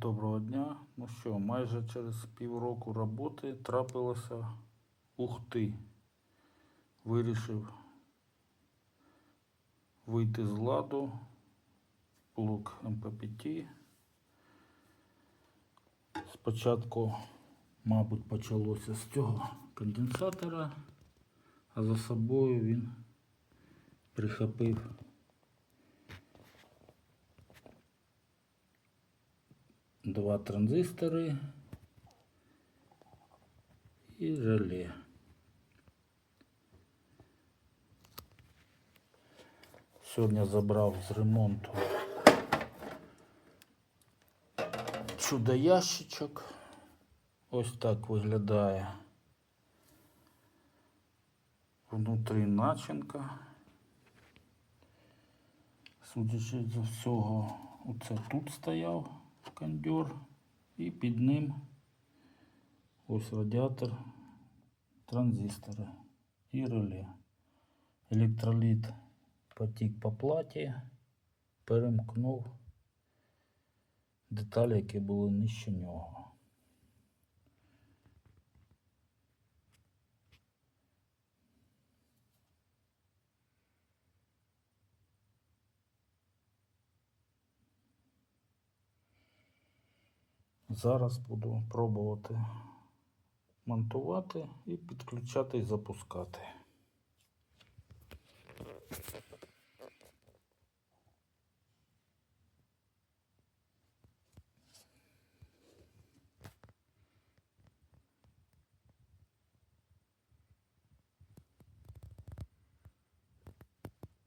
Доброго дня. Ну що, майже через півроку роботи трапилося ух ти. Вирішив вийти з ладу. Блок МППТ. Спочатку, мабуть, почалося з цього конденсатора, а за собою він прихопив два транзистори і желе. Сьогодні забрав з ремонту чудо ящичок. Ось так виглядає. Внутрі начинка. Судячи з всього, оце тут стояв кондьор і під ним ось радіатор, транзистори і реле. Електроліт потік по платі, перемкнув деталі, які були нижче нього. Зараз буду пробувати монтувати і підключати і запускати.